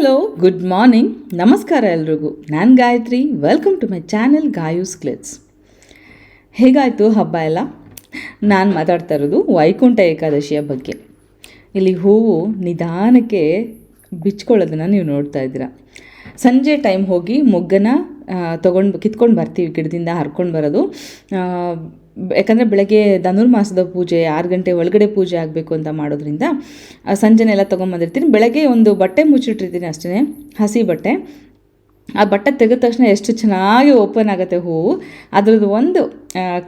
Hello good morning ನಮಸ್ಕಾರ ಎಲ್ರಿಗೂ. ನಾನು Gayathri. Welcome to my channel Gayu's clicks ಹೇಗಾಯಿತು ಹಬ್ಬ ಎಲ್ಲ? ನಾನು ಮಾತಾಡ್ತಾ ಇರೋದು ವೈಕುಂಠ ಏಕಾದಶಿಯ ಬಗ್ಗೆ. ಇಲ್ಲಿ ಹೂವು ನಿಧಾನಕ್ಕೆ ಬಿಚ್ಕೊಳ್ಳೋದನ್ನು ನೀವು ನೋಡ್ತಾ ಇದ್ದೀರಾ. ಸಂಜೆ ಟೈಮ್ ಹೋಗಿ ಮೊಗ್ಗನ ತೊಗೊಂಡು ಕಿತ್ಕೊಂಡು ಬರ್ತೀವಿ, ಗಿಡದಿಂದ ಹರ್ಕೊಂಡು ಬರೋದು. ಯಾಕಂದರೆ ಬೆಳಗ್ಗೆ ಧನುರ್ಮಾಸದ ಪೂಜೆ, ಆರು ಗಂಟೆ ಒಳಗಡೆ ಪೂಜೆ ಆಗಬೇಕು ಅಂತ ಮಾಡೋದ್ರಿಂದ ಸಂಜೆನೆಲ್ಲ ತೊಗೊಂಬಂದಿರ್ತೀನಿ ಬೆಳಗ್ಗೆ ಒಂದು ಬಟ್ಟೆ ಮುಚ್ಚಿಟ್ಟಿರ್ತೀನಿ ಅಷ್ಟೇ ಹಸಿ ಬಟ್ಟೆ. ಆ ಬಟ್ಟೆ ತೆಗೆದ ತಕ್ಷಣ ಎಷ್ಟು ಚೆನ್ನಾಗಿ ಓಪನ್ ಆಗುತ್ತೆ ಹೂವು. ಅದ್ರದ್ದು ಒಂದು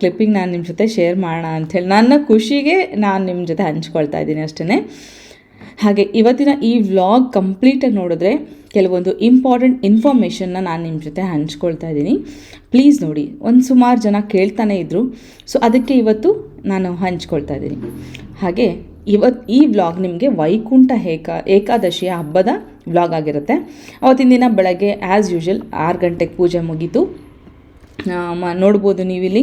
ಕ್ಲಿಪ್ಪಿಂಗ್ ನಾನು ನಿಮ್ಮ ಜೊತೆ ಶೇರ್ ಮಾಡೋಣ ಅಂಥೇಳಿ ನನ್ನ ಖುಷಿಗೆ ನಾನು ನಿಮ್ಮ ಜೊತೆ ಹಂಚ್ಕೊಳ್ತಾ ಇದ್ದೀನಿ ಅಷ್ಟೇ ಹಾಗೆ ಇವತ್ತಿನ ಈ ವ್ಲಾಗ್ ಕಂಪ್ಲೀಟಾಗಿ ನೋಡಿದ್ರೆ ಕೆಲವೊಂದು ಇಂಪಾರ್ಟೆಂಟ್ ಇನ್ಫಾರ್ಮೇಷನ್ನ ನಾನು ನಿಮ್ಮ ಜೊತೆ ಹಂಚ್ಕೊಳ್ತಾ ಇದ್ದೀನಿ. ಪ್ಲೀಸ್ ನೋಡಿ, ಒಂದು ಸುಮಾರು ಜನ ಕೇಳ್ತಾನೆ ಇದ್ದರು ಸೊ ಅದಕ್ಕೆ ಇವತ್ತು ನಾನು ಹಂಚ್ಕೊಳ್ತಾ ಇದ್ದೀನಿ. ಹಾಗೆ ಇವತ್ತು ಈ ವ್ಲಾಗ್ ನಿಮಗೆ ವೈಕುಂಠ ಏಕ ಏಕಾದಶಿಯ ಹಬ್ಬದ ವ್ಲಾಗ್ ಆಗಿರುತ್ತೆ. ಅವತ್ತಿನ ದಿನ ಬೆಳಗ್ಗೆ ಆ್ಯಸ್ ಯೂಶುವಲ್ ಆರು ಗಂಟೆಗೆ ಪೂಜೆ ಮುಗೀತು. ನೋಡ್ಬೋದು ನೀವಿಲ್ಲಿ.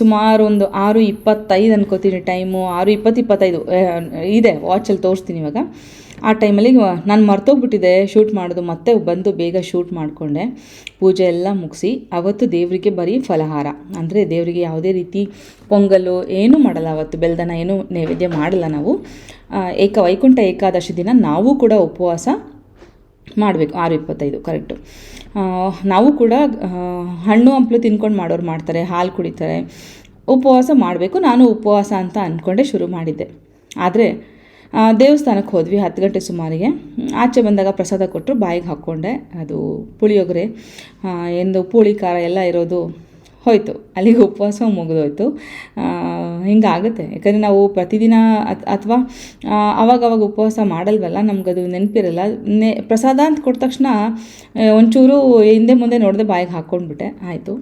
ಸುಮಾರು ಒಂದು ಆರು ಇಪ್ಪತ್ತೈದು ಅನ್ಕೋತೀನಿ ಟೈಮು. ಆರು ಇಪ್ಪತ್ತು ಇಪ್ಪತ್ತೈದು ಇದೆ ವಾಚಲ್ಲಿ ತೋರಿಸ್ತೀನಿ ಇವಾಗ. ಆ ಟೈಮಲ್ಲಿ ನಾನು ಮರ್ತೋಗ್ಬಿಟ್ಟಿದೆ ಶೂಟ್ ಮಾಡೋದು. ಮತ್ತೆ ಬಂದು ಬೇಗ ಶೂಟ್ ಮಾಡಿಕೊಂಡೆ. ಪೂಜೆ ಎಲ್ಲ ಮುಗಿಸಿ, ಅವತ್ತು ದೇವರಿಗೆ ಬರೀ ಫಲಹಾರ. ಅಂದರೆ ದೇವರಿಗೆ ಯಾವುದೇ ರೀತಿ ಪೊಂಗಲು ಏನೂ ಮಾಡಲ್ಲ ಅವತ್ತು. ಬೆಳ್ದನ ಏನೂ ನೈವೇದ್ಯ ಮಾಡಲ್ಲ ನಾವು. ಏಕ ವೈಕುಂಠ ಏಕಾದಶಿ ದಿನ ನಾವು ಕೂಡ ಉಪವಾಸ ಮಾಡಬೇಕು, ಆರು ಇಪ್ಪತ್ತೈದು ಕರೆಕ್ಟು ನಾವು ಕೂಡ ಹಣ್ಣು ಹಂಪಲು ತಿನ್ಕೊಂಡು ಮಾಡೋರು ಮಾಡ್ತಾರೆ, ಹಾಲು ಕುಡಿತಾರೆ, ಉಪವಾಸ ಮಾಡಬೇಕು. ನಾನು ಉಪವಾಸ ಅಂತ ಅಂದ್ಕೊಂಡೆ ಶುರು ಮಾಡಿದ್ದೆ. ಆದರೆ ದೇವಸ್ಥಾನಕ್ಕೆ ಹೋದ್ವಿ ಹತ್ತು ಗಂಟೆ ಸುಮಾರಿಗೆ. ಆಚೆ ಬಂದಾಗ ಪ್ರಸಾದ ಕೊಟ್ಟರು ಬಾಯಿಗೆ ಹಾಕ್ಕೊಂಡೆ. ಅದು ಪುಳಿಯೋಗರೆ ಎಂದು ಪುಳಿ ಖಾರ ಎಲ್ಲ ಇರೋದು ಹೋಯಿತು. ಅಲ್ಲಿಗೆ ಉಪವಾಸ ಮುಗಿದೋಯ್ತು. ಹಿಂಗಾಗುತ್ತೆ. ಯಾಕಂದರೆ ನಾವು ಪ್ರತಿದಿನ ಅಥ್ ಅಥವಾ ಆವಾಗವಾಗ ಉಪವಾಸ ಮಾಡಲ್ವಲ್ಲ, ನಮಗದು ನೆನಪಿರಲ್ಲ. ನೆ, ಪ್ರಸಾದ ಅಂತ ಕೊಟ್ಟ ತಕ್ಷಣ ಒಂಚೂರು ಹಿಂದೆ ಮುಂದೆ ನೋಡದೆ ಬಾಯಿಗೆ ಹಾಕ್ಕೊಂಡ್ಬಿಟ್ಟೆ ಆಯಿತು.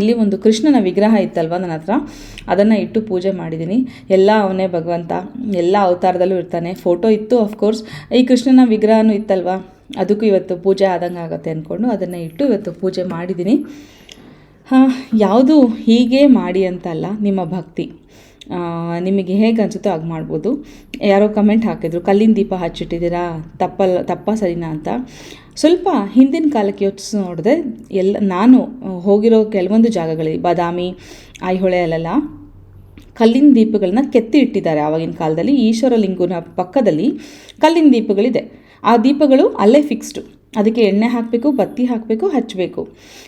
ಇಲ್ಲಿ ಒಂದು ಕೃಷ್ಣನ ವಿಗ್ರಹ ಇತ್ತಲ್ವ ನನ್ನ ಹತ್ರ? ಅದನ್ನು ಇಟ್ಟು ಪೂಜೆ ಮಾಡಿದ್ದೀನಿ ಎಲ್ಲ ಅವನೇ ಭಗವಂತ. ಎಲ್ಲ ಅವತಾರದಲ್ಲೂ ಇರ್ತಾನೆ. ಫೋಟೋ ಇತ್ತು ಆಫ್ಕೋರ್ಸ್ ಈ ಕೃಷ್ಣನ ವಿಗ್ರಹನೂ ಇತ್ತಲ್ವ? ಅದಕ್ಕೂ ಇವತ್ತು ಪೂಜೆ ಆದಂಗೆ ಆಗುತ್ತೆ ಅಂದ್ಕೊಂಡು ಅದನ್ನು ಇಟ್ಟು ಇವತ್ತು ಪೂಜೆ ಮಾಡಿದ್ದೀನಿ ಹಾಂ, ಯಾವುದು ಹೀಗೆ ಮಾಡಿ ಅಂತಲ್ಲ ನಿಮ್ಮ ಭಕ್ತಿ. ನಿಮಗೆ ಹೇಗೆ ಅನಿಸುತ್ತೋ ಹಾಗೆ ಮಾಡ್ಬೋದು. ಯಾರೋ ಕಮೆಂಟ್ ಹಾಕಿದ್ರು, ಕಲ್ಲಿನ ದೀಪ ಹಚ್ಚಿಟ್ಟಿದ್ದೀರಾ ತಪ್ಪಲ್ಲ ತಪ್ಪ ಸರಿನಾ ಅಂತ. ಸ್ವಲ್ಪ ಹಿಂದಿನ ಕಾಲಕ್ಕೆ ಯೋಚಿಸಿ ನೋಡಿದೆ ಎಲ್ಲ, ನಾನು ಹೋಗಿರೋ ಕೆಲವೊಂದು ಜಾಗಗಳಲ್ಲಿ, ಬಾದಾಮಿ, ಐಹೊಳೆ ಅಲ್ಲೆಲ್ಲ ಕಲ್ಲಿನ ದೀಪಗಳನ್ನ ಕೆತ್ತಿ ಇಟ್ಟಿದ್ದಾರೆ ಆವಾಗಿನ ಕಾಲದಲ್ಲಿ. ಈಶ್ವರ ಲಿಂಗನ ಪಕ್ಕದಲ್ಲಿ ಕಲ್ಲಿನ ದೀಪಗಳಿದೆ. ಆ ದೀಪಗಳು ಅಲ್ಲೇ ಫಿಕ್ಸ್ಡು ಅದಕ್ಕೆ ಎಣ್ಣೆ ಹಾಕಬೇಕು, ಬತ್ತಿ ಹಾಕಬೇಕು ಹಚ್ಚಬೇಕು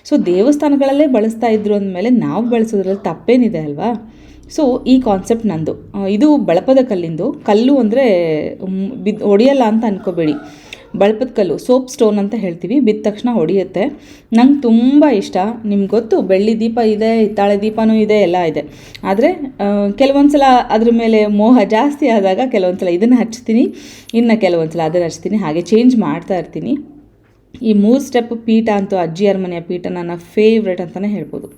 ಸೊ ದೇವಸ್ಥಾನಗಳಲ್ಲೇ ಬಳಸ್ತಾ ಇದ್ರು ಅಂದಮೇಲೆ ನಾವು ಬಳಸೋದ್ರಲ್ಲಿ ತಪ್ಪೇನಿದೆ ಅಲ್ವಾ? ಸೊ ಈ ಕಾನ್ಸೆಪ್ಟ್ ನಂದು. ಇದು ಬಳಪದ ಕಲ್ಲಿಂದು. ಕಲ್ಲು ಅಂದರೆ ಬಿದ್ದು ಹೊಡೆಯಲ್ಲ ಅಂತ ಅನ್ಕೋಬೇಡಿ. ಬಳಪದ ಕಲ್ಲು, ಸೋಪ್ ಸ್ಟೋನ್ ಅಂತ ಹೇಳ್ತೀವಿ. ಬಿದ್ದ ತಕ್ಷಣ ಹೊಡೆಯುತ್ತೆ ನಂಗೆ ತುಂಬ ಇಷ್ಟ. ನಿಮ್ಗೆ ಗೊತ್ತು, ಬೆಳ್ಳಿ ದೀಪ ಇದೆ, ಹಿತ್ತಾಳೆ ದೀಪನೂ ಇದೆ, ಎಲ್ಲ ಇದೆ. ಆದರೆ ಕೆಲವೊಂದು ಸಲ ಅದ್ರ ಮೇಲೆ ಮೋಹ ಜಾಸ್ತಿ ಆದಾಗ ಕೆಲವೊಂದು ಸಲ ಇದನ್ನು ಹಚ್ತೀನಿ, ಇನ್ನು ಕೆಲವೊಂದು ಸಲ ಅದನ್ನು ಹಚ್ತೀನಿ, ಹಾಗೆ ಚೇಂಜ್ ಮಾಡ್ತಾ ಇರ್ತೀನಿ. ಈ ಮೂರು ಸ್ಟೆಪ್ ಪೀಠ ಅಂತೂ ಅಜ್ಜಿಯರ ಮನೆಯ ಪೀಠ ನನ್ನ ಫೇವ್ರೆಟ್ ಅಂತಲೇ ಹೇಳ್ಬೋದು.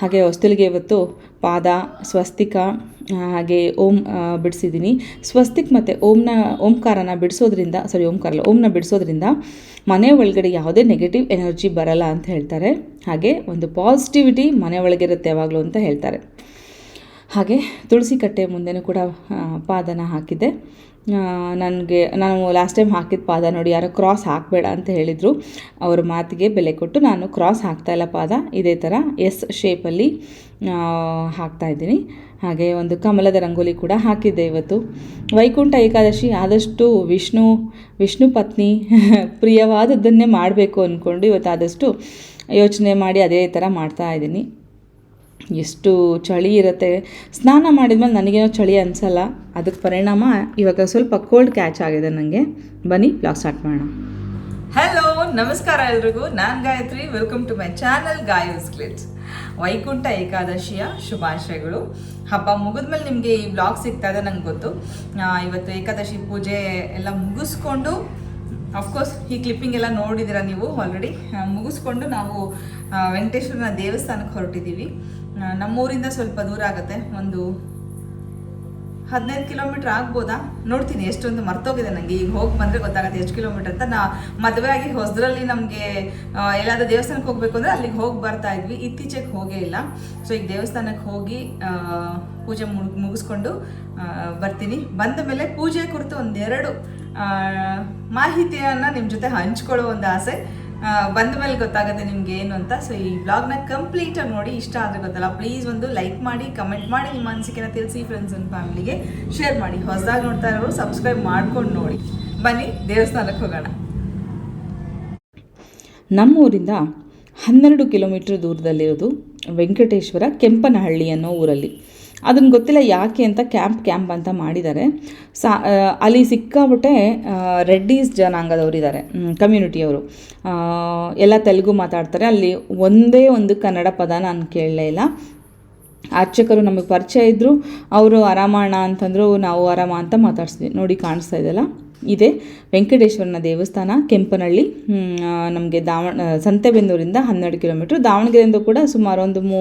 ಹಾಗೆ ಹೊಸ್ತಿಲಿಗೆ ಇವತ್ತು ಪಾದ, ಸ್ವಸ್ತಿಕ ಹಾಗೆ ಓಂ ಬಿಡಿಸಿದ್ದೀನಿ. ಸ್ವಸ್ತಿಕ್ ಮತ್ತು ಓಂನ, ಓಂಕಾರನ ಬಿಡಿಸೋದ್ರಿಂದ ಸಾರಿ ಓಂಕಾರಲ್ಲ ಓಂನ ಬಿಡಿಸೋದ್ರಿಂದ ಮನೆ ಒಳಗಡೆ ಯಾವುದೇ ನೆಗೆಟಿವ್ ಎನರ್ಜಿ ಬರಲ್ಲ ಅಂತ ಹೇಳ್ತಾರೆ. ಹಾಗೆ ಒಂದು ಪಾಸಿಟಿವಿಟಿ ಮನೆ ಒಳಗಿರುತ್ತೆ ಯಾವಾಗಲೂ ಅಂತ ಹೇಳ್ತಾರೆ. ಹಾಗೆ ತುಳಸಿ ಕಟ್ಟೆ ಮುಂದೆನೂ ಕೂಡ ಪಾದನ ಹಾಕಿದ್ದೆ. ನನಗೆ, ನಾನು ಲಾಸ್ಟ್ ಟೈಮ್ ಹಾಕಿದ ಪಾದ ನೋಡಿ, ಯಾರೋ ಕ್ರಾಸ್ ಹಾಕಬೇಡ ಅಂತ ಹೇಳಿದರು. ಅವ್ರ ಮಾತಿಗೆ ಬೆಲೆ ಕೊಟ್ಟು ನಾನು ಕ್ರಾಸ್ ಹಾಕ್ತಾಯಿಲ್ಲ ಪಾದ. ಇದೇ ಥರ ಎಸ್ ಶೇಪಲ್ಲಿ ಹಾಕ್ತಾ ಇದ್ದೀನಿ. ಹಾಗೆ ಒಂದು ಕಮಲದ ರಂಗೋಲಿ ಕೂಡ ಹಾಕಿದ್ದೆ ಇವತ್ತು. ವೈಕುಂಠ ಏಕಾದಶಿ, ಆದಷ್ಟು ವಿಷ್ಣು ವಿಷ್ಣು ಪತ್ನಿ, ಪ್ರಿಯವಾದದ್ದನ್ನೇ ಮಾಡಬೇಕು ಅಂದ್ಕೊಂಡು ಇವತ್ತು ಆದಷ್ಟು ಯೋಚನೆ ಮಾಡಿ ಅದೇ ಥರ ಮಾಡ್ತಾ ಇದ್ದೀನಿ. ಎಷ್ಟು ಚಳಿ ಇರುತ್ತೆ. ಸ್ನಾನ ಮಾಡಿದ್ಮೇಲೆ ನನಗೇನೋ ಚಳಿ ಅನಿಸಲ್ಲ. ಅದಕ್ಕೆ ಪರಿಣಾಮ ಇವಾಗ ಸ್ವಲ್ಪ ಕೋಲ್ಡ್ ಕ್ಯಾಚ್ ಆಗಿದೆ ನನಗೆ ಬನ್ನಿ ಬ್ಲಾಗ್ ಸ್ಟಾರ್ಟ್ ಮಾಡೋಣ. ಹಲೋ ನಮಸ್ಕಾರ ಎಲ್ರಿಗೂ. ನಾನು Gayathri. Welcome to my channel Gayu's clicks Vaikuntha ಏಕಾದಶಿಯ ಶುಭಾಶಯಗಳು. ಹಬ್ಬ ಮುಗಿದ್ಮೇಲೆ ನಿಮಗೆ ಈ ಬ್ಲಾಗ್ ಸಿಗ್ತಾ ಇದೆ ನಂಗೆ ಗೊತ್ತು. ಇವತ್ತು ಏಕಾದಶಿ ಪೂಜೆ ಎಲ್ಲ ಮುಗಿಸ್ಕೊಂಡು ಅಫ್ಕೋರ್ಸ್ ಈ ಕ್ಲಿಪ್ಪಿಂಗ್ ಎಲ್ಲ ನೋಡಿದ್ದೀರಾ ನೀವು ಆಲ್ರೆಡಿ ಮುಗಿಸ್ಕೊಂಡು ನಾವು ವೆಂಕಟೇಶ್ವರನ ದೇವಸ್ಥಾನಕ್ಕೆ ಹೊರಟಿದ್ದೀವಿ. ನಮ್ಮೂರಿಂದ ಸ್ವಲ್ಪ ದೂರ ಆಗುತ್ತೆ. ಒಂದು ಹದಿನೈದು ಕಿಲೋಮೀಟರ್ ಆಗ್ಬೋದಾ? ನೋಡ್ತೀನಿ, ಎಷ್ಟೊಂದು ಮರ್ತೋಗಿದೆ ನನಗೆ ಈಗ ಹೋಗಿ ಬಂದರೆ ಗೊತ್ತಾಗುತ್ತೆ ಎಷ್ಟು ಕಿಲೋಮೀಟರ್ ಅಂತ. ನಾ ಮದುವೆ ಆಗಿ ಹೊಸದ್ರಲ್ಲಿ ನಮಗೆ ಎಲ್ಲಾದರೂ ದೇವಸ್ಥಾನಕ್ಕೆ ಹೋಗಬೇಕು ಅಂದರೆ ಅಲ್ಲಿಗೆ ಹೋಗಿ ಬರ್ತಾ ಇದ್ವಿ. ಇತ್ತೀಚೆಗೆ ಹೋಗೇ ಇಲ್ಲ. ಸೊ ಈಗ ದೇವಸ್ಥಾನಕ್ಕೆ ಹೋಗಿ ಪೂಜೆ ಮುಗ್, ಮುಗಿಸ್ಕೊಂಡು ಬರ್ತೀನಿ. ಬಂದ ಮೇಲೆ ಪೂಜೆ ಕುರಿತು ಒಂದೆರಡು ಮಾಹಿತಿಯನ್ನು ನಿಮ್ಮ ಜೊತೆ ಹಂಚ್ಕೊಳ್ಳೋ ಒಂದು ಆಸೆ. ಬಂದ ಮೇಲೆ ಗೊತ್ತಾಗುತ್ತೆ ನಿಮ್ಗೆ ಏನು ಅಂತ. ಸೊ ಈ ಬ್ಲಾಗ್ನ ಕಂಪ್ಲೀಟಾಗಿ ನೋಡಿ ಇಷ್ಟ ಆದರೆ ಗೊತ್ತಲ್ಲ. ಪ್ಲೀಸ್ ಒಂದು ಲೈಕ್ ಮಾಡಿ ಕಮೆಂಟ್ ಮಾಡಿ ನಿಮ್ಮ ಅನಿಸಿಕೆನ ತಿಳಿಸಿ ಫ್ರೆಂಡ್ಸ್ ಆ್ಯಂಡ್ ಫ್ಯಾಮಿಲಿಗೆ ಶೇರ್ ಮಾಡಿ. ಹೊಸದಾಗಿ ನೋಡ್ತಾ ಇರೋರು ಸಬ್ಸ್ಕ್ರೈಬ್ ಮಾಡ್ಕೊಂಡು ನೋಡಿ. ಬನ್ನಿ ದೇವಸ್ಥಾನಕ್ಕೆ ಹೋಗೋಣ. ನಮ್ಮೂರಿಂದ ಹನ್ನೆರಡು ಕಿಲೋಮೀಟ್ರ್ ದೂರದಲ್ಲಿರೋದು ವೆಂಕಟೇಶ್ವರ ಕೆಂಪನಹಳ್ಳಿ ಅನ್ನೋ ಊರಲ್ಲಿ. ಅದನ್ನು ಗೊತ್ತಿಲ್ಲ ಯಾಕೆ ಅಂತ ಕ್ಯಾಂಪ್ ಕ್ಯಾಂಪ್ ಅಂತ ಮಾಡಿದ್ದಾರೆ. ಸಾ ಅಲ್ಲಿ ಸಿಕ್ಕಾಬಿಟ್ಟೆ ರೆಡ್ಡೀಸ್ ರೆಡ್ಡೀಸ್ ಜನಾಂಗದವರಿದ್ದಾರೆ ಕಮ್ಯುನಿಟಿಯವರು ಎಲ್ಲ ತೆಲುಗು ಮಾತಾಡ್ತಾರೆ. ಅಲ್ಲಿ ಒಂದೇ ಒಂದು ಕನ್ನಡ ಪದ ನಾನು ಕೇಳಲೇ ಇಲ್ಲ. ಅರ್ಚಕರು ನಮಗೆ ಪರಿಚಯ ಇದ್ದರು ಅವರು ಆರಾಮಣ್ಣ ಅಂತಂದರು, ನಾವು ಆರಾಮ ಅಂತ ಮಾತಾಡ್ಸಿದ್ವಿ. ನೋಡಿ, ಕಾಣಿಸ್ತಾ ಇದೆಯಲ್ಲ? ಇದೆ. ವೆಂಕಟೇಶ್ವರನ ದೇವಸ್ಥಾನ ಕೆಂಪನಹಳ್ಳಿ. ನಮಗೆ ದಾವಣ ಸಂತೆಬೆನ್ನೂರಿಂದ ಹನ್ನೆರಡು ಕಿಲೋಮೀಟ್ರ್. ದಾವಣಗೆರೆಯಿಂದ ಕೂಡ ಸುಮಾರು ಒಂದು ಮೂ,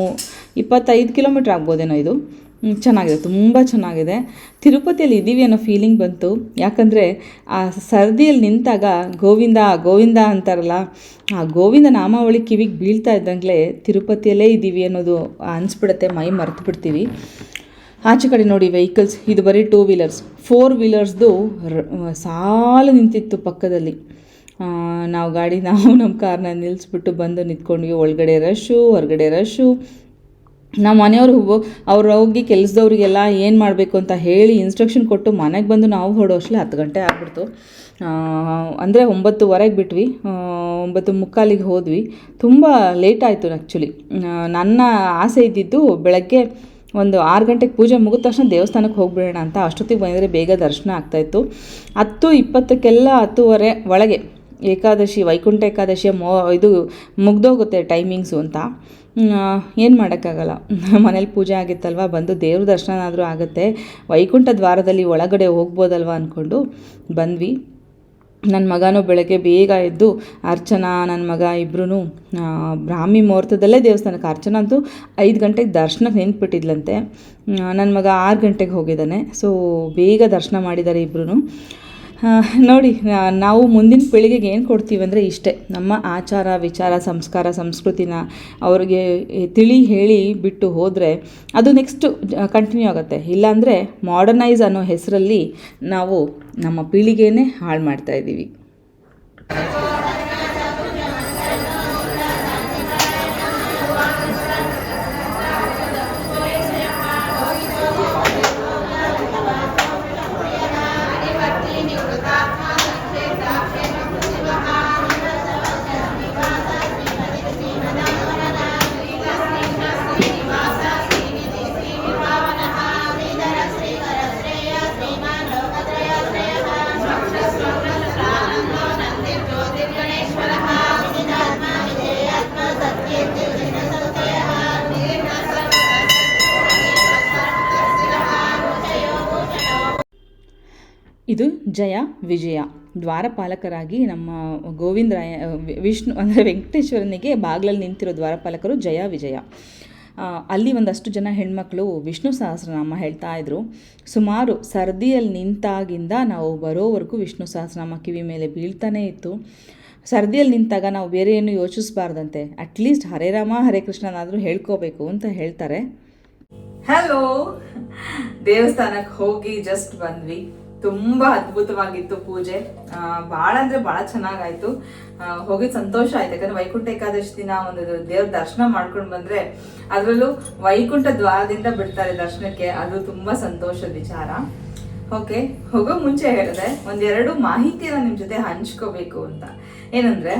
ಇಪ್ಪತ್ತೈದು ಕಿಲೋಮೀಟ್ರ್ ಆಗ್ಬೋದೇನೋ ಇದು. ಚೆನ್ನಾಗಿದೆ, ತುಂಬ ಚೆನ್ನಾಗಿದೆ. ತಿರುಪತಿಯಲ್ಲಿ ಇದ್ದೀವಿ ಅನ್ನೋ ಫೀಲಿಂಗ್ ಬಂತು. ಯಾಕಂದರೆ, ಆ ಸರದಿಯಲ್ಲಿ ನಿಂತಾಗ ಗೋವಿಂದ ಗೋವಿಂದ ಅಂತಾರಲ್ಲ, ಆ ಗೋವಿಂದ ನಾಮಾವಳಿ ಕಿವಿಗೆ ಬೀಳ್ತಾ ಇದ್ದಂಗೆ ತಿರುಪತಿಯಲ್ಲೇ ಇದ್ದೀವಿ ಅನ್ನೋದು ಅನಿಸ್ಬಿಡುತ್ತೆ, ಮೈ ಮರೆತು ಬಿಡ್ತೀವಿ ಆಚೆ ಕಡೆ ನೋಡಿ ವೆಹಿಕಲ್ಸ್ ಇದು ಬರೀ ಟೂ ವೀಲರ್ಸ್ ಫೋರ್ ವೀಲರ್ಸ್ದು ಸಾಲು ನಿಂತಿತ್ತು ಪಕ್ಕದಲ್ಲಿ. ನಾವು ಗಾಡಿ, ನಾವು ನಮ್ಮ ಕಾರ್ನ ನಿಲ್ಲಿಸ್ಬಿಟ್ಟು ಬಂದು ನಿಂತ್ಕೊಂಡ್ವಿ. ಒಳಗಡೆ ರಶ್ಶು ಹೊರಗಡೆ ರಶ್ಶು ನಮ್ಮ ಮನೆಯವರು ಹೋಗೋ ಅವ್ರು ಹೋಗಿ ಕೆಲಸದವ್ರಿಗೆಲ್ಲ ಏನು ಮಾಡಬೇಕು ಅಂತ ಹೇಳಿ ಇನ್ಸ್ಟ್ರಕ್ಷನ್ ಕೊಟ್ಟು ಮನೆಗೆ ಬಂದು ನಾವು ಹೊಡೋ ಅಷ್ಟೇ ಹತ್ತು ಗಂಟೆ ಆಗ್ಬಿಡ್ತು. ಅಂದರೆ ಒಂಬತ್ತುವರೆಗೆ ಬಿಟ್ವಿ. ಒಂಬತ್ತು ಮುಕ್ಕಾಲಿಗೆ ಹೋದ್ವಿ. ತುಂಬ ಲೇಟ್ ಆಯಿತು ಆ್ಯಕ್ಚುಲಿ ನನ್ನ ಆಸೆ ಇದ್ದಿದ್ದು ಬೆಳಗ್ಗೆ ಒಂದು ಆರು ಗಂಟೆಗೆ ಪೂಜೆ ಮುಗಿದ ತಕ್ಷಣ ದೇವಸ್ಥಾನಕ್ಕೆ ಹೋಗ್ಬಿಡೋಣ ಅಂತ ಅಷ್ಟೊತ್ತಿಗೆ ಬಂದರೆ ಬೇಗ ದರ್ಶನ ಆಗ್ತಾಯಿತ್ತು ಹತ್ತು ಇಪ್ಪತ್ತಕ್ಕೆಲ್ಲ ಹತ್ತುವರೆ ಒಳಗೆ ಏಕಾದಶಿ, ವೈಕುಂಠ ಏಕಾದಶಿಯ ಮೋ, ಇದು ಮುಗ್ದೋಗುತ್ತೆ ಟೈಮಿಂಗ್ಸು ಅಂತ. ಏನು ಮಾಡೋಕ್ಕಾಗಲ್ಲ. ಮನೇಲಿ ಪೂಜೆ ಆಗಿತ್ತಲ್ವ, ಬಂದು ದೇವ್ರ ದರ್ಶನ ಆದರೂ ಆಗುತ್ತೆ. ವೈಕುಂಠ ದ್ವಾರದಲ್ಲಿ ಒಳಗಡೆ ಹೋಗ್ಬೋದಲ್ವ ಅಂದ್ಕೊಂಡು ಬಂದ್ವಿ. ನನ್ನ ಮಗನೂ ಬೆಳಗ್ಗೆ ಬೇಗ ಎದ್ದು ಅರ್ಚನಾ ನನ್ನ ಮಗ ಇಬ್ಬರೂ ಬ್ರಾಹ್ಮಿ ಮುಹೂರ್ತದಲ್ಲೇ ದೇವಸ್ಥಾನಕ್ಕೆ ಅರ್ಚನಾ ಅಂತೂ ಐದು ಗಂಟೆಗೆ ದರ್ಶನಕ್ಕೆ ನಿಂತ್ಬಿಟ್ಟಿದ್ಲಂತೆ. ನನ್ನ ಮಗ ಆರು ಗಂಟೆಗೆ ಹೋಗಿದ್ದಾನೆ. ಸೊ ಬೇಗ ದರ್ಶನ ಮಾಡಿದ್ದಾರೆ ಇಬ್ಬರೂ ನೋಡಿ ನಾವು ಮುಂದಿನ ಪೀಳಿಗೆಗೆ ಏನು ಕೊಡ್ತೀವಿ ಅಂದರೆ ಇಷ್ಟೇ. ನಮ್ಮ ಆಚಾರ, ವಿಚಾರ, ಸಂಸ್ಕಾರ, ಸಂಸ್ಕೃತಿನ ಅವ್ರಿಗೆ ತಿಳಿ, ಹೇಳಿ ಬಿಟ್ಟು ಹೋದರೆ ಅದು ನೆಕ್ಸ್ಟು ಕಂಟಿನ್ಯೂ ಆಗುತ್ತೆ. ಇಲ್ಲಾಂದರೆ ಮಾಡರ್ನೈಸ್ ಅನ್ನೋ ಹೆಸರಲ್ಲಿ ನಾವು ನಮ್ಮ ಪೀಳಿಗೆನೇ ಹಾಳು ಮಾಡ್ತಾ ಇದ್ದೀವಿ ಜಯ ವಿಜಯ. ದ್ವಾರಪಾಲಕರಾಗಿ ನಮ್ಮ ಗೋವಿಂದರಾಯ ವಿಷ್ಣು ಅಂದರೆ ವೆಂಕಟೇಶ್ವರನಿಗೆ ಬಾಗಿಲಲ್ಲಿ ನಿಂತಿರೋ ದ್ವಾರಪಾಲಕರು ಜಯ ವಿಜಯ. ಅಲ್ಲಿ ಒಂದಷ್ಟು ಜನ ಹೆಣ್ಮಕ್ಳು ವಿಷ್ಣು ಸಹಸ್ರನಾಮ ಹೇಳ್ತಾ ಇದ್ರು. ಸುಮಾರು ಸರ್ದಿಯಲ್ಲಿ ನಿಂತಾಗಿಂದ ನಾವು ಬರೋವರೆಗೂ ವಿಷ್ಣು ಸಹಸ್ರನಾಮ ಕಿವಿ ಮೇಲೆ ಬೀಳ್ತಾನೆ ಇತ್ತು. ಸರ್ದಿಯಲ್ಲಿ ನಿಂತಾಗ ನಾವು ಬೇರೆ ಏನು ಯೋಚಿಸಬಾರ್ದಂತೆ. ಅಟ್ಲೀಸ್ಟ್ ಹರೇ ರಾಮ, ಹರೇ ಕೃಷ್ಣನಾದರೂ ಹೇಳ್ಕೋಬೇಕು ಅಂತ ಹೇಳ್ತಾರೆ. ಹಲೋ ದೇವಸ್ಥಾನಕ್ಕೆ ಹೋಗಿ ಜಸ್ಟ್ ಬಂದ್ವಿ. ತುಂಬಾ ಅದ್ಭುತವಾಗಿತ್ತು ಪೂಜೆ. ಬಹಳ ಅಂದ್ರೆ ಬಹಳ ಚೆನ್ನಾಗಾಯ್ತು. ಹೋಗಿ ಸಂತೋಷ ಆಯ್ತು. ಯಾಕಂದ್ರೆ ವೈಕುಂಠ ಏಕಾದಶಿ ದಿನ ಒಂದು ದೇವ್ರ ದರ್ಶನ ಮಾಡ್ಕೊಂಡು ಬಂದ್ರೆ ಅದರಲ್ಲೂ ವೈಕುಂಠ ದ್ವಾರದಿಂದ ಬಿಡ್ತಾರೆ ದರ್ಶನಕ್ಕೆ. ಅದು ತುಂಬಾ ಸಂತೋಷದ ವಿಚಾರ. ಓಕೆ ಹೋಗೋ ಮುಂಚೆ ಹೇಳಿದೆ, ಒಂದೆರಡು ಮಾಹಿತಿಯನ್ನ ನಿಮ್ ಜೊತೆ ಹಂಚ್ಕೋಬೇಕು ಅಂತ. ಏನಂದ್ರೆ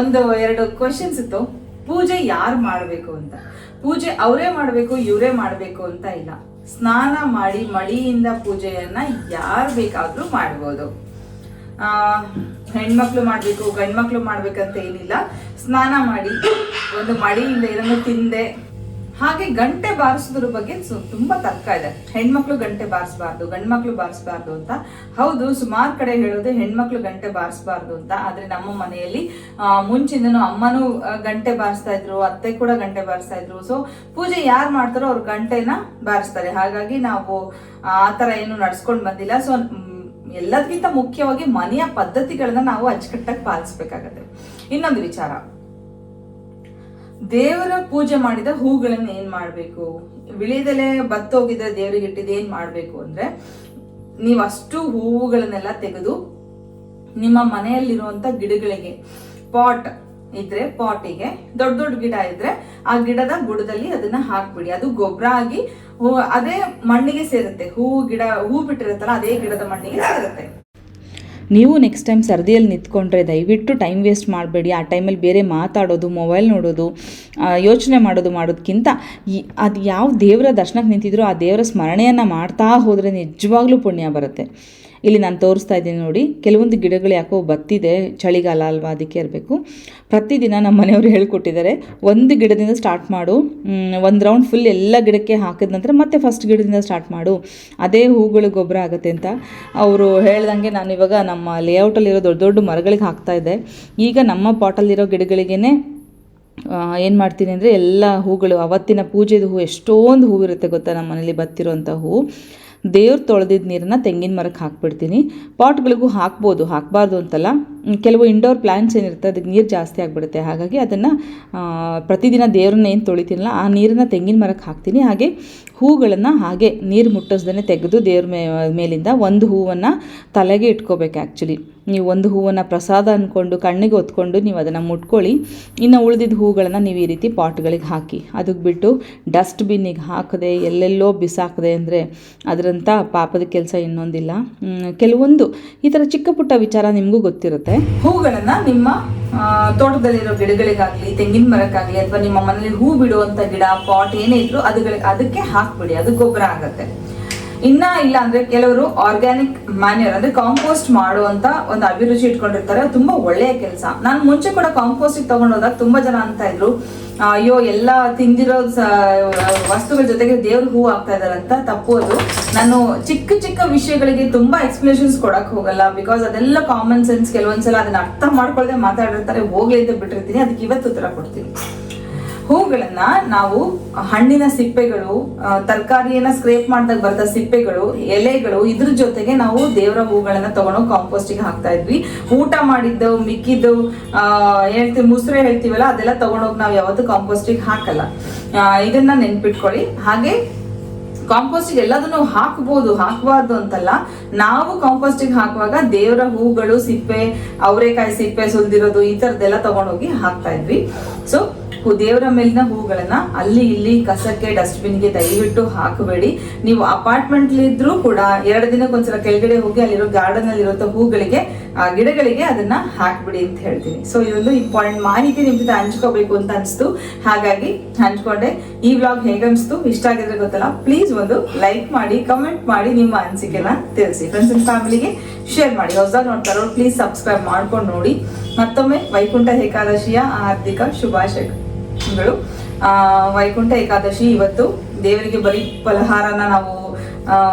ಒಂದು ಎರಡು ಕ್ವಶನ್ಸ್ ಇತ್ತು. ಪೂಜೆ ಯಾರು ಮಾಡಬೇಕು ಅಂತ. ಪೂಜೆ ಅವರೇ ಮಾಡಬೇಕು, ಇವರೇ ಮಾಡಬೇಕು ಅಂತ ಇಲ್ಲ. ಸ್ನಾನ ಮಾಡಿ ಮಳಿಯಿಂದ ಪೂಜೆಯನ್ನ ಯಾರು ಬೇಕಾದ್ರೂ ಮಾಡ್ಬೋದು. ಹೆಣ್ಮಕ್ಳು ಮಾಡ್ಬೇಕು, ಗಂಡ್ಮಕ್ಳು ಮಾಡ್ಬೇಕಂತ ಏನಿಲ್ಲ. ಸ್ನಾನ ಮಾಡಿ ಒಂದು ಮಡಿಯಿಂದ ಏನನ್ನು ತಿಂದೆ ಹಾಗೆ ಗಂಟೆ ಬಾರಿಸೋದ್ರ ಬಗ್ಗೆ ತುಂಬಾ ತರ್ಕ ಇದೆ. ಹೆಣ್ಮಕ್ಳು ಗಂಟೆ ಬಾರಿಸಬಾರ್ದು, ಗಂಡ್ಮಕ್ಳು ಬಾರಿಸಬಾರ್ದು ಅಂತ. ಹೌದು, ಸುಮಾರು ಕಡೆ ಹೇಳೋದು ಹೆಣ್ಮಕ್ಳು ಗಂಟೆ ಬಾರಿಸಬಾರ್ದು ಅಂತ. ಆದ್ರೆ ನಮ್ಮ ಮನೆಯಲ್ಲಿ ಮುಂಚಿಂದನೂ ಅಮ್ಮನೂ ಗಂಟೆ ಬಾರಿಸ್ತಾ ಇದ್ರು, ಅತ್ತೆ ಕೂಡ ಗಂಟೆ ಬಾರಿಸ್ತಾ ಇದ್ರು. ಸೊ ಪೂಜೆ ಯಾರು ಮಾಡ್ತಾರೋ ಅವ್ರು ಗಂಟೆನ ಬಾರಿಸ್ತಾರೆ. ಹಾಗಾಗಿ ನಾವು, ಆ ತರ ಏನು ನಡ್ಸ್ಕೊಂಡ್ ಬಂದಿಲ್ಲ. ಸೊ ಎಲ್ಲದಕ್ಕಿಂತ ಮುಖ್ಯವಾಗಿ ಮನೆಯ ಪದ್ಧತಿಗಳನ್ನ ನಾವು ಅಚ್ಚುಕಟ್ಟಾಗಿ ಪಾಲಿಸ್ಬೇಕಾಗತ್ತೆ. ಇನ್ನೊಂದು ವಿಚಾರ. ದೇವರ ಪೂಜೆ ಮಾಡಿದ ಹೂಗಳನ್ನ ಏನ್ ಮಾಡ್ಬೇಕು? ವಿಳಿದಲೆ ಬತ್ತೋಗಿದ್ರೆ ದೇವರಿಗೆ ಇಟ್ಟಿದ್ದು ಏನ್ ಮಾಡ್ಬೇಕು ಅಂದ್ರೆ ನೀವು ಅಷ್ಟು ಹೂವುಗಳನ್ನೆಲ್ಲ ತೆಗೆದು ನಿಮ್ಮ ಮನೆಯಲ್ಲಿರುವಂತ ಗಿಡಗಳಿಗೆ ಪಾಟ್ ಇದ್ರೆ ಪಾಟಿಗೆ, ದೊಡ್ಡ ದೊಡ್ಡ ಗಿಡ ಇದ್ರೆ ಆ ಗಿಡದ ಬುಡದಲ್ಲಿ ಅದನ್ನ ಹಾಕ್ಬಿಡಿ. ಅದು ಗೊಬ್ಬರ ಆಗಿ ಹೂ- ಅದೇ ಮಣ್ಣಿಗೆ ಸೇರುತ್ತೆ. ಹೂ ಗಿಡ ಹೂ ಬಿಟ್ಟಿರುತ್ತಲ್ಲ, ಅದೇ ಗಿಡದ ಮಣ್ಣಿಗೆ ಸೇರುತ್ತೆ. ನೀವು ನೆಕ್ಸ್ಟ್ ಟೈಮ್ ಸರ್ದಿಯಲ್ಲಿ ನಿಂತ್ಕೊಂಡ್ರೆ ದಯವಿಟ್ಟು ಟೈಮ್ ವೇಸ್ಟ್ ಮಾಡಬೇಡಿ. ಆ ಟೈಮಲ್ಲಿ ಬೇರೆ ಮಾತಾಡೋದು ಮೊಬೈಲ್ ನೋಡೋದು ಯೋಚನೆ ಮಾಡೋದು ಮಾಡೋದಕ್ಕಿಂತ ಅದು ಯಾವ ದೇವರ ದರ್ಶನಕ್ಕೆ ನಿಂತಿದ್ರೋ ಆ ದೇವರ ಸ್ಮರಣೆಯನ್ನು ಮಾಡ್ತಾ ಹೋದರೆ ನಿಜವಾಗ್ಲೂ ಪುಣ್ಯ ಬರುತ್ತೆ. ಇಲ್ಲಿ ನಾನು ತೋರಿಸ್ತಾ ಇದ್ದೀನಿ ನೋಡಿ. ಕೆಲವೊಂದು ಗಿಡಗಳು ಯಾಕೋ ಬತ್ತಿದೆ, ಚಳಿಗಾಲ ಅಲ್ವಾ ಅದಕ್ಕೆ ಇರಬೇಕು. ಪ್ರತಿದಿನ ನಮ್ಮ ಮನೆಯವರು ಹೇಳ್ಕೊಟ್ಟಿದ್ದಾರೆ, ಒಂದು ಗಿಡದಿಂದ ಸ್ಟಾರ್ಟ್ ಮಾಡು. ಒಂದು ರೌಂಡ್ ಫುಲ್ ಎಲ್ಲ ಗಿಡಕ್ಕೆ ಹಾಕಿದ ನಂತರ ಮತ್ತೆ ಫಸ್ಟ್ ಗಿಡದಿಂದ ಸ್ಟಾರ್ಟ್ ಮಾಡು. ಅದೇ ಹೂಗಳು ಗೊಬ್ಬರ ಆಗುತ್ತೆ ಅಂತ ಅವರು ಹೇಳ್ದಂಗೆ ನಾನು ಇವಾಗ ನಮ್ಮ ಲೇಔಟಲ್ಲಿರೋ ದೊಡ್ಡ ದೊಡ್ಡ ಮರಗಳಿಗೆ ಹಾಕ್ತಾ ಇದ್ದೆ. ಈಗ ನಮ್ಮ ಪಾಟಲ್ಲಿರೋ ಗಿಡಗಳಿಗೇ ಏನು ಮಾಡ್ತೀನಿ ಅಂದರೆ ಎಲ್ಲ ಹೂಗಳು, ಅವತ್ತಿನ ಪೂಜೆದು ಹೂ, ಎಷ್ಟೊಂದು ಹೂವಿರುತ್ತೆ ಗೊತ್ತಾ ನಮ್ಮ ಮನೇಲಿ ಬತ್ತಿರೋಂಥ ಹೂ. ದೇವ್ರು ತೊಳೆದಿದ್ದ ನೀರನ್ನು ತೆಂಗಿನ ಮರಕ್ಕೆ ಹಾಕ್ಬಿಡ್ತೀನಿ. ಪಾಟ್ಗಳಿಗೂ ಹಾಕ್ಬೋದು, ಹಾಕಬಾರ್ದು ಅಂತಲ್ಲ. ಕೆಲವು ಇಂಡೋರ್ ಪ್ಲ್ಯಾಂಟ್ಸ್ ಏನಿರುತ್ತೆ, ಅದಕ್ಕೆ ನೀರು ಜಾಸ್ತಿ ಆಗಿಬಿಡುತ್ತೆ. ಹಾಗಾಗಿ ಅದನ್ನು ಪ್ರತಿದಿನ ದೇವ್ರನ್ನ ಏನು ತೊಳಿತೀನಲ್ಲ, ಆ ನೀರನ್ನು ತೆಂಗಿನ ಮರಕ್ಕೆ ಹಾಕ್ತೀನಿ. ಹಾಗೆ ಹೂಗಳನ್ನು ಹಾಗೆ ನೀರು ಮುಟ್ಟಿಸ್ದೇ ತೆಗೆದು ದೇವ್ರ ಮೇಲಿಂದ ಒಂದು ಹೂವನ್ನು ತಲೆಗೆ ಇಟ್ಕೋಬೇಕು ಆ್ಯಕ್ಚುಲಿ ನೀವು ಒಂದು ಹೂವನ್ನು ಪ್ರಸಾದ ಅಂದ್ಕೊಂಡು ಕಣ್ಣಿಗೆ ಹೊತ್ಕೊಂಡು ನೀವು ಅದನ್ನು ಮುಟ್ಕೊಳ್ಳಿ. ಇನ್ನು ಉಳಿದಿದ್ದ ಹೂಗಳನ್ನು ನೀವು ಈ ರೀತಿ ಪಾಟ್ಗಳಿಗೆ ಹಾಕಿ. ಅದಕ್ಕೆ ಬಿಟ್ಟು ಡಸ್ಟ್ಬಿನ್ನಿಗೆ ಹಾಕದೆ ಎಲ್ಲೆಲ್ಲೋ ಬಿಸಾಕದೆ ಅಂದರೆ ಅದರಂಥ ಪಾಪದ ಕೆಲಸ ಇನ್ನೊಂದಿಲ್ಲ. ಕೆಲವೊಂದು ಈ ಥರ ಚಿಕ್ಕ ಪುಟ್ಟ ವಿಚಾರ ನಿಮಗೂ ಗೊತ್ತಿರುತ್ತೆ. ಹೂಗಳನ್ನು ನಿಮ್ಮ ತೋಟದಲ್ಲಿರೋ ಗಿಡಗಳಿಗಾಗಲಿ, ತೆಂಗಿನ ಮರಕ್ಕಾಗಲಿ ಅಥವಾ ನಿಮ್ಮ ಮನೇಲಿ ಹೂ ಬಿಡುವಂಥ ಗಿಡ ಪಾಟ್ ಏನೇ ಇದ್ರು ಅದಕ್ಕೆ ಹಾಕ್ಬಿಡಿ. ಅದು ಗೊಬ್ಬರ ಆಗತ್ತೆ. ಇನ್ನ ಇಲ್ಲ ಅಂದ್ರೆ ಕೆಲವರು ಆರ್ಗ್ಯಾನಿಕ್ ಮ್ಯಾನ್ಯೂರ್ ಅಂದ್ರೆ ಕಾಂಪೋಸ್ಟ್ ಮಾಡುವಂತ ಒಂದು ಅಭಿರುಚಿ ಇಟ್ಕೊಂಡಿರ್ತಾರೆ. ತುಂಬಾ ಒಳ್ಳೆಯ ಕೆಲಸ. ನಾನು ಮುಂಚೆ ಕೂಡ ಕಾಂಪೋಸ್ಟ್ ತಗೊಂಡೋದಾಗ ತುಂಬಾ ಜನ ಅಂತ ಇದ್ರು. ಅಯ್ಯೋ, ಎಲ್ಲ ತಿಂದಿರೋ ವಸ್ತುಗಳ ಜೊತೆಗೆ ದೇವ್ರ ಹೂ ಆಗ್ತಾ ಇದಾರಂತ ಅದು. ನಾನು ಚಿಕ್ಕ ಚಿಕ್ಕ ವಿಷಯಗಳಿಗೆ ತುಂಬಾ ಎಕ್ಸ್ಪ್ಲೇಷನ್ಸ್ ಕೊಡಕ್ ಹೋಗಲ್ಲ. ಬಿಕಾಸ್ ಅದೆಲ್ಲ ಕಾಮನ್ ಸೆನ್ಸ್ ಕೆಲವೊಂದ್ಸಲ ಅದನ್ನ ಅರ್ಥ ಮಾಡ್ಕೊಳ್ಳದೆ ಮಾತಾಡಿರ್ತಾರೆ. ಹೋಗ್ಲಿ ಅಂತ ಬಿಟ್ಟಿರ್ತೀನಿ. ಅದಕ್ಕೆ ಇವತ್ತು ಉತ್ತರ ಕೊಡ್ತೀನಿ. ಹೂಗಳನ್ನ ನಾವು ಹಣ್ಣಿನ ಸಿಪ್ಪೆಗಳು ತರಕಾರಿಯನ್ನ ಸ್ಕ್ರೇಪ್ ಮಾಡಿದಾಗ ಬರದ ಸಿಪ್ಪೆಗಳು, ಎಲೆಗಳು, ಇದ್ರ ಜೊತೆಗೆ ನಾವು ದೇವರ ಹೂಗಳನ್ನ ತಗೊಂಡು ಕಾಂಪೋಸ್ಟಿಗೆ ಹಾಕ್ತಾ ಇದ್ವಿ. ಊಟ ಮಾಡಿದ್ದು ಮಿಕ್ಕಿದ್ದು ಹೇಳ್ತೀವಿ ಮುಸ್ರೆ ಹೇಳ್ತೀವಲ್ಲ, ಅದೆಲ್ಲ ತಗೊಂಡೋಗಿ ನಾವು ಯಾವತ್ತೂ ಕಾಂಪೋಸ್ಟಿಗೆ ಹಾಕಲ್ಲ. ಇದನ್ನ ನೆನ್ಪಿಟ್ಕೊಳ್ಳಿ. ಹಾಗೆ ಕಾಂಪೋಸ್ಟಿಗೆ ಎಲ್ಲದನ್ನು ಹಾಕ್ಬೋದು, ಹಾಕಬಾರ್ದು ಅಂತಲ್ಲ, ನಾವು ಕಾಂಪೋಸ್ಟಿಗೆ ಹಾಕುವಾಗ ದೇವರ ಹೂಗಳು, ಸಿಪ್ಪೆ, ಅವರೆಕಾಯಿ ಸಿಪ್ಪೆ ಸುಲ್ದಿರೋದು ಈ ತರದ್ದೆಲ್ಲ ತಗೊಂಡೋಗಿ ಹಾಕ್ತಾ ಇದ್ವಿ. ಸೊ ದೇವರ ಮೇಲಿನ ಹೂಗಳನ್ನ ಅಲ್ಲಿ ಇಲ್ಲಿ ಕಸಕ್ಕೆ ಡಸ್ಟ್ಬಿನ್ಗೆ ದಯವಿಟ್ಟು ಹಾಕಬೇಡಿ. ನೀವು ಅಪಾರ್ಟ್ಮೆಂಟ್ ಇದ್ರೂ ಕೂಡ ಎರಡು ದಿನಕ್ಕೊಂದ್ಸಲ ಕೆಳಗಡೆ ಹೋಗಿ ಅಲ್ಲಿರೋ ಗಾರ್ಡನ್ ಅಲ್ಲಿರುವಂತ ಹೂಗಳಿಗೆ ಗಿಡಗಳಿಗೆ ಅದನ್ನ ಹಾಕ್ಬಿಡಿ ಅಂತ ಹೇಳ್ತೀನಿ. ಸೊ ಇದೊಂದು ಇಂಪಾರ್ಟೆಂಟ್ ಮಾಹಿತಿ ನಿಮ್ ಜೊತೆ ಹಂಚ್ಕೋಬೇಕು ಅಂತ ಅನ್ಸ್ತು. ಹಾಗಾಗಿ ಹಂಚ್ಕೊಂಡೆ. ಈ ವ್ಲಾಗ್ ಹೇಗನ್ಸ್ತು ಇಷ್ಟ ಆಗಿದ್ರೆ ಗೊತ್ತಲ್ಲ? ಪ್ಲೀಸ್ ಒಂದು ಲೈಕ್ ಮಾಡಿ ಕಮೆಂಟ್ ಮಾಡಿ, ನಿಮ್ಮ ಅನಿಸಿಕೆನ ತಿಳಿಸಿ. ಫ್ರೆಂಡ್ಸ್ ಅಂಡ್ ಫ್ಯಾಮಿಲಿಗೆ ಶೇರ್ ಮಾಡಿ. ಹೊಸದಾಗಿ ನೋಡ್ತಾರೋ ಪ್ಲೀಸ್ ಸಬ್ಸ್ಕ್ರೈಬ್ ಮಾಡ್ಕೊಂಡು ನೋಡಿ. ಮತ್ತೊಮ್ಮೆ ವೈಕುಂಠ ಏಕಾದಶಿಯ ಆರ್ಥಿಕ ಶುಭಾಶಯಗಳು. ಆ, ವೈಕುಂಠ ಏಕಾದಶಿ ಇವತ್ತು ದೇವರಿಗೆ ಬಲಿ ಫಲಹಾರನ ನಾವು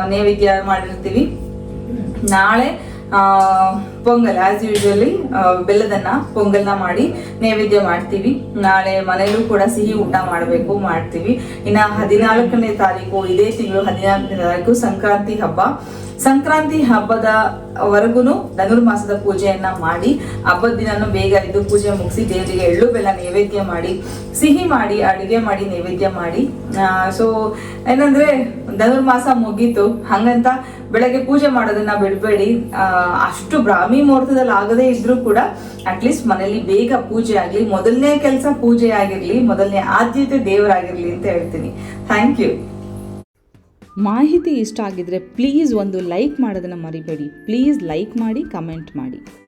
ನೈವೇದ್ಯ ಮಾಡಿರ್ತೀವಿ. ನಾಳೆ ಪೊಂಗಲ್ ಆಸ್ ಯೂಶಲಿ ಬೆಲ್ಲದನ್ನ ಪೊಂಗಲ್ನ ಮಾಡಿ ನೈವೇದ್ಯ ಮಾಡ್ತೀವಿ. ನಾಳೆ ಮನೆಯಲ್ಲೂ ಕೂಡ ಸಿಹಿ ಊಟ ಮಾಡಬೇಕು, ಮಾಡ್ತೀವಿ. ಇನ್ನ ಹದಿನಾಲ್ಕನೇ ತಾರೀಕು, ಇದೇ ತಿಂಗಳು ಹದಿನಾಲ್ಕನೇ ತಾರೀಕು ಸಂಕ್ರಾಂತಿ ಹಬ್ಬ. ಸಂಕ್ರಾಂತಿ ಹಬ್ಬದ ವರೆಗೂ ಧನುರ್ಮಾಸದ ಪೂಜೆಯನ್ನ ಮಾಡಿ, ಹಬ್ಬದ ದಿನ ಬೇಗ ಎದ್ದು ಪೂಜೆ ಮುಗಿಸಿ ದೇವರಿಗೆ ಎಳ್ಳು, ಬೆಲ್ಲ ನೈವೇದ್ಯ ಮಾಡಿ, ಸಿಹಿ ಮಾಡಿ, ಅಡುಗೆ ಮಾಡಿ, ನೈವೇದ್ಯ ಮಾಡಿ. ಸೊ ಏನಂದ್ರೆ ಧನುರ್ಮಾಸ ಮುಗೀತು. ಹಂಗಂತ ಬೆಳಗ್ಗೆ ಪೂಜೆ ಮಾಡೋದನ್ನ ಬಿಡಬೇಡಿ. ಅಷ್ಟು ಬ್ರಾಹ್ಮಿ ಮುಹೂರ್ತದಲ್ಲಿ ಆಗದೇ ಇದ್ರೂ ಕೂಡ ಅಟ್ಲೀಸ್ಟ್ ಮನೇಲಿ ಬೇಗ ಪೂಜೆ ಆಗಲಿ, ಮೊದಲನೇ ಕೆಲಸ ಪೂಜೆ ಆಗಿರ್ಲಿ, ಮೊದಲನೇ ಆದ್ಯತೆ ದೇವರಾಗಿರ್ಲಿ ಅಂತ ಹೇಳ್ತೀನಿ. ಥ್ಯಾಂಕ್ ಯು ಮಾಹಿತಿ ಇಷ್ಟ ಆಗಿದ್ರೆ ಪ್ಲೀಸ್ ಒಂದು ಲೈಕ್ ಮಾಡೋದನ್ನ ಮರಿಬೇಡಿ. ಪ್ಲೀಸ್ ಲೈಕ್ ಮಾಡಿ ಕಮೆಂಟ್ ಮಾಡಿ.